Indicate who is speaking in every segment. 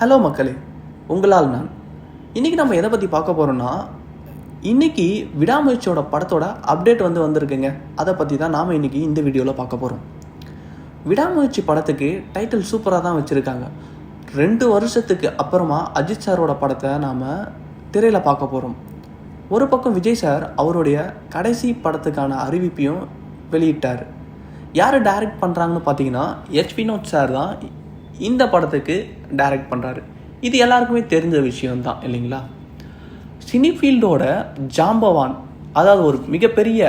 Speaker 1: Hello மக்களே. உங்களால் நான் இன்றைக்கி நம்ம எதை பற்றி பார்க்க போகிறோன்னா இன்றைக்கி விடாமுயற்சியோட படத்தோட அப்டேட் வந்து வந்திருக்குங்க. அதை பற்றி தான் நாம் இன்றைக்கி இந்த வீடியோவில் பார்க்க போகிறோம் விடாமுயற்சி படத்துக்கு டைட்டில் சூப்பராக தான் வச்சுருக்காங்க. ரெண்டு வருஷத்துக்கு அப்புறமா அஜித் சாரோட படத்தை நாம் திரையில் பார்க்க போகிறோம் ஒரு பக்கம் விஜய் சார் அவருடைய கடைசி படத்துக்கான அறிவிப்பையும் வெளியிட்டார். யார் டைரக்ட் பண்ணுறாங்கன்னு பார்த்தீங்கன்னா எச் வினோத் சார் தான் இந்த படத்துக்கு டைரக்ட் பண்ணுறாரு இது எல்லாருக்குமே தெரிஞ்ச விஷயம்தான் இல்லைங்களா? சினி ஃபீல்டோட ஜாம்பவான் அதாவது ஒரு மிகப்பெரிய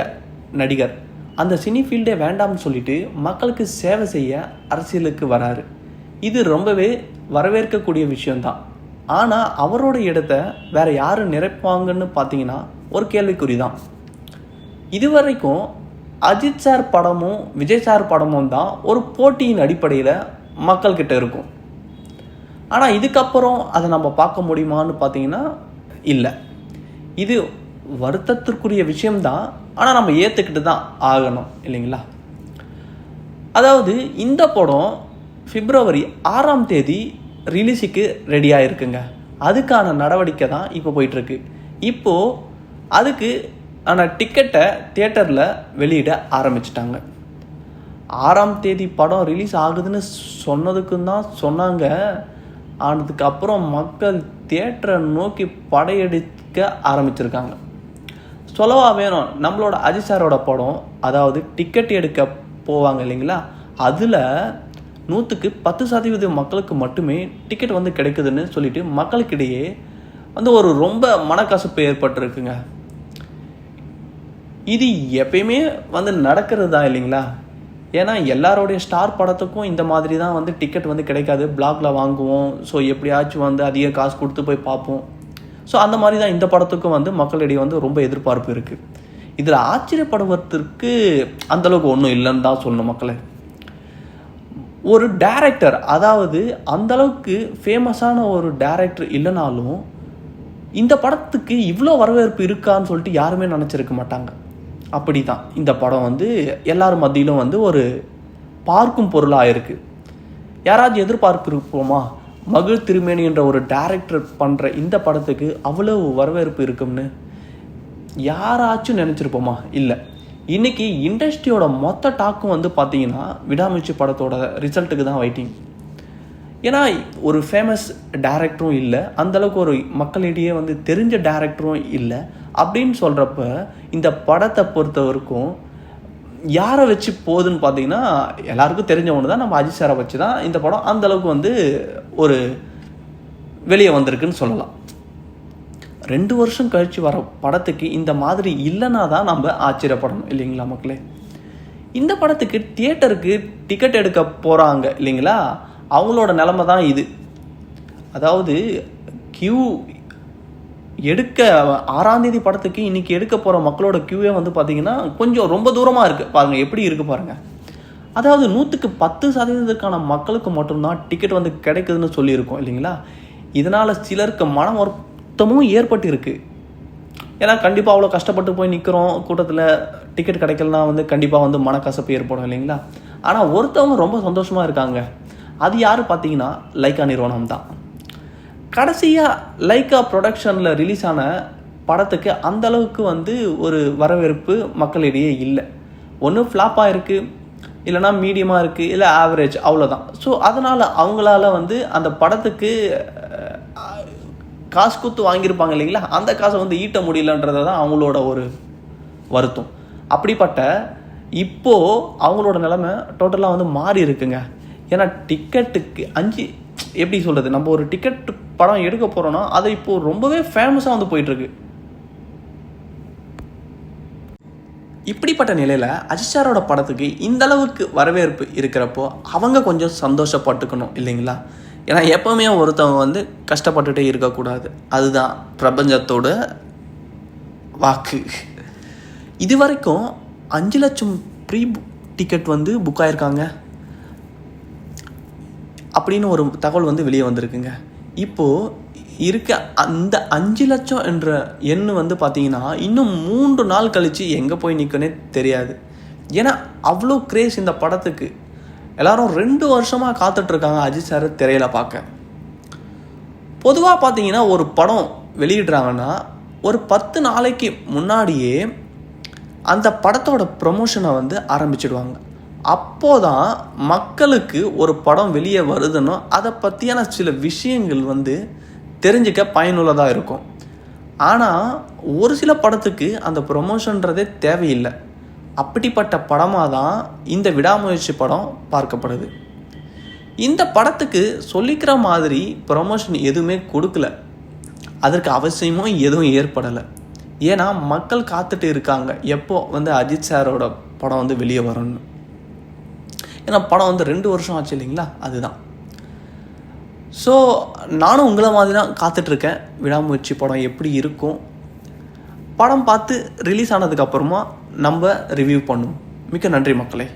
Speaker 1: நடிகர் அந்த சினி ஃபீல்டே வேண்டாம்னு சொல்லிட்டு மக்களுக்கு சேவை செய்ய அரசியலுக்கு வராரு. இது ரொம்பவே வரவேற்கக்கூடிய விஷயம்தான். ஆனால் அவரோட இடத்த வேற யார் நிரப்புவாங்கன்னு பார்த்தீங்கன்னா ஒரு கேள்விக்குறி தான் இதுவரைக்கும் அஜித் சார் படமும் விஜய் சார் படமும் தான் ஒரு போட்டியின் அடிப்படையில் மக்கள்கிட்ட இருக்கும். ஆனால் இதுக்கப்புறம் அதை நம்ம பார்க்க முடியுமான்னு பார்த்தீங்கன்னா இல்லை. இது வருத்தத்திற்குரிய விஷயம்தான். ஆனால் நம்ம ஏற்றுக்கிட்டு தான் ஆகணும் இல்லைங்களா? அதாவது இந்த படம் பிப்ரவரி ஆறாம் தேதி ரிலீஸுக்கு ரெடியாக இருக்குங்க அதுக்கான நடவடிக்கை தான் இப்போ போயிட்டுருக்கு. இப்போது அதுக்கு ஆனால் டிக்கெட்டை தியேட்டரில் வெளியிட ஆரம்பிச்சிட்டாங்க. ஆறாம் தேதி படம் ரிலீஸ் ஆகுதுன்னு சொன்னதுக்கும் தான் சொன்னாங்க. ஆனதுக்கப்புறம் மக்கள் தியேட்டரை நோக்கி படையெடுக்க ஆரம்பிச்சிருக்காங்க. சொல்லவா வேணும் நம்மளோட அஜித் சாரோட படம் அதாவது டிக்கெட் எடுக்க போவாங்க இல்லைங்களா? அதில் நூற்றுக்கு பத்து சதவீத மக்களுக்கு மட்டுமே டிக்கெட் வந்து கிடைக்குதுன்னு சொல்லிட்டு மக்களுக்கிடையே வந்து ஒரு ரொம்ப மனக்கசப்பு ஏற்பட்டிருக்குங்க. இது எப்பயுமே வந்து நடக்கிறது தான் இல்லைங்களா? ஏன்னா எல்லாரோடைய ஸ்டார் படத்துக்கும் இந்த மாதிரி தான் வந்து டிக்கெட் வந்து கிடைக்காது. பிளாக்ல வாங்குவோம். ஸோ எப்படியாச்சும் வந்து அதிக காசு கொடுத்து போய் பார்ப்போம். ஸோ அந்த மாதிரி தான் இந்த படத்துக்கும் வந்து மக்களிடையே வந்து ரொம்ப எதிர்பார்ப்பு இருக்குது இதில் ஆச்சரியப்படுவதற்கு அந்தளவுக்கு ஒன்றும் இல்லைன்னு தான் சொல்லணும் மக்களே. ஒரு டேரக்டர் அதாவது அந்த அளவுக்கு ஃபேமஸான ஒரு டேரக்டர் இல்லைனாலும் இந்த படத்துக்கு இவ்வளோ வரவேற்பு இருக்கான்னு சொல்லிட்டு யாருமே நினச்சிருக்க மாட்டாங்க. அப்படி தான் இந்த படம் வந்து எல்லார் மத்தியிலும் வந்து ஒரு பார்க்கும் பொருளாக இருக்குது யாராச்சும் எதிர்பார்க்கிருப்போமா மகிழ் திருமேனி என்ற ஒரு டேரக்டர் பண்ணுற இந்த படத்துக்கு அவ்வளவு வரவேற்பு இருக்கும்னு? யாராச்சும் நினச்சிருப்போமா? இல்லை. இன்றைக்கி இண்டஸ்ட்ரியோட மொத்த டாக்கும் வந்து பார்த்தீங்கன்னா விடாமுயற்சி படத்தோட ரிசல்ட்டுக்கு தான் வெயிட்டிங் ஏன்னா ஒரு ஃபேமஸ் டேரக்டரும் இல்லை. அந்தளவுக்கு ஒரு மக்களிடையே வந்து தெரிஞ்ச டேரக்டரும் இல்லை. அப்படின்னு சொல்கிறப்ப இந்த படத்தை பொறுத்த வரைக்கும் யாரை வச்சு போகுதுன்னு பார்த்தீங்கன்னா எல்லாருக்கும் தெரிஞ்ச ஒன்று தான் நம்ம அஜித் சாரை வச்சு தான் இந்த படம் அந்தளவுக்கு வந்து ஒரு வெளியே வந்திருக்குன்னு சொல்லலாம். ரெண்டு வருஷம் கழித்து வர படத்துக்கு இந்த மாதிரி இல்லைனா தான் நம்ம ஆச்சரியப்படணும் இல்லைங்களா மக்களே? இந்த படத்துக்கு தியேட்டருக்கு டிக்கெட் எடுக்க போகிறாங்க இல்லைங்களா? அவங்களோட நிலமை தான் இது. அதாவது கியூ எடுக்க ஆறாம் தேதி படத்துக்கு இன்றைக்கி எடுக்க போகிற மக்களோட கியூவே வந்து பார்த்திங்கன்னா கொஞ்சம் ரொம்ப தூரமாக இருக்குது பாருங்கள் எப்படி இருக்குது பாருங்கள் அதாவது நூற்றுக்கு பத்து சதவீதத்துக்கான மக்களுக்கு மட்டும்தான் டிக்கெட் வந்து கிடைக்குதுன்னு சொல்லியிருக்கோம் இல்லைங்களா? இதனால் சிலருக்கு மனம் வருத்தமும் ஏற்பட்டு ஏன்னா கண்டிப்பாக அவ்வளோ கஷ்டப்பட்டு போய் நிற்கிறோம் கூட்டத்தில் டிக்கெட் கிடைக்கலனா வந்து கண்டிப்பாக வந்து மனக்கசப்பு ஏற்படும் இல்லைங்களா? ஆனால் ஒருத்தவங்க ரொம்ப சந்தோஷமாக இருக்காங்க. அது யார் பார்த்தீங்கன்னா லைக்கா நிறுவனம் தான். கடைசியாக லைக்கா ப்ரொடக்ஷனில் ரிலீஸ் ஆன படத்துக்கு அந்த அளவுக்கு வந்து ஒரு வரவேற்பு மக்களிடையே இல்லை. ஒன்று ஃப்ளாப்பாக இருக்குது இல்லைனா மீடியமாக இருக்குது இல்லை ஆவரேஜ் அவ்வளோதான் ஸோ அதனால் அவங்களால வந்து அந்த படத்துக்கு காசு குத்து வாங்கியிருப்பாங்க இல்லைங்களா? அந்த காசை வந்து ஈட்ட முடியலன்றதை தான் அவங்களோட ஒரு வருத்தம். அப்படிப்பட்ட இப்போது அவங்களோட நிலைமை டோட்டலாக வந்து மாறி இருக்குங்க. ஏன்னா டிக்கெட்டுக்கு அஞ்சு எப்படி சொல்கிறது நம்ம ஒரு டிக்கெட் படம் எடுக்க போகிறோன்னா அது இப்போது ரொம்பவே ஃபேமஸாக வந்து போயிட்டுருக்கு. இப்படிப்பட்ட நிலையில் அஜிஷாரோட படத்துக்கு இந்த அளவுக்கு வரவேற்பு இருக்கிறப்போ அவங்க கொஞ்சம் சந்தோஷப்பட்டுக்கணும் இல்லைங்களா? ஏன்னா எப்போவுமே ஒருத்தவங்க வந்து கஷ்டப்பட்டுகிட்டே இருக்கக்கூடாது. அதுதான் பிரபஞ்சத்தோட வாக்கு. இது வரைக்கும் அஞ்சு லட்சம் ப்ரீ டிக்கெட் வந்து புக் ஆயிருக்காங்க. அப்படின்னு ஒரு தகவல் வந்து வெளியே வந்திருக்குங்க. இப்போது இருக்க அந்த அஞ்சு லட்சம் என்ற எண் வந்து பார்த்தீங்கன்னா இன்னும் மூன்று நாள் கழித்து எங்கே போய் நிற்கனே தெரியாது. ஏன்னா அவ்வளோ கிரேஸ் இந்த படத்துக்கு. எல்லாரும் ரெண்டு வருஷமாக காத்துட்ருக்காங்க அஜித் சார் திரையில் பார்க்க பொதுவாக பார்த்தீங்கன்னா ஒரு படம் வெளியிடுறாங்கன்னா ஒரு பத்து நாளைக்கு முன்னாடியே அந்த படத்தோட ப்ரொமோஷனை வந்து ஆரம்பிச்சிடுவாங்க. அப்போதான் மக்களுக்கு ஒரு படம் வெளியே வருதுன்னோ அதை பற்றியான சில விஷயங்கள் வந்து தெரிஞ்சுக்க பயனுள்ளதாக இருக்கும். ஆனால் ஒரு சில படத்துக்கு அந்த ப்ரொமோஷன்றதே தேவையில்லை. அப்படிப்பட்ட படமாக தான் இந்த விடாமுயற்சி படம் பார்க்கப்படுது. இந்த படத்துக்கு சொல்லிக்கிற மாதிரி ப்ரொமோஷன் எதுவுமே கொடுக்கல. அதற்கு அவசியமும் எதுவும் ஏற்படலை. ஏன்னா மக்கள் காத்துட்டு இருக்காங்க. எப்போ வந்து அஜித் சாரோட படம் வந்து வெளியே வரணும்னு ஏன்னா படம் வந்து ரெண்டு வருஷம் ஆச்சு இல்லைங்களா? அதுதான். ஸோ நானும் உங்களை மாதிரி தான் காத்துட்ருக்கேன். விடாமுயற்சி படம் எப்படி இருக்கும்? படம் பார்த்து ரிலீஸ் ஆனதுக்கப்புறமா நம்ம ரிவ்யூ பண்ணுவோம். மிக்க நன்றி மக்களே.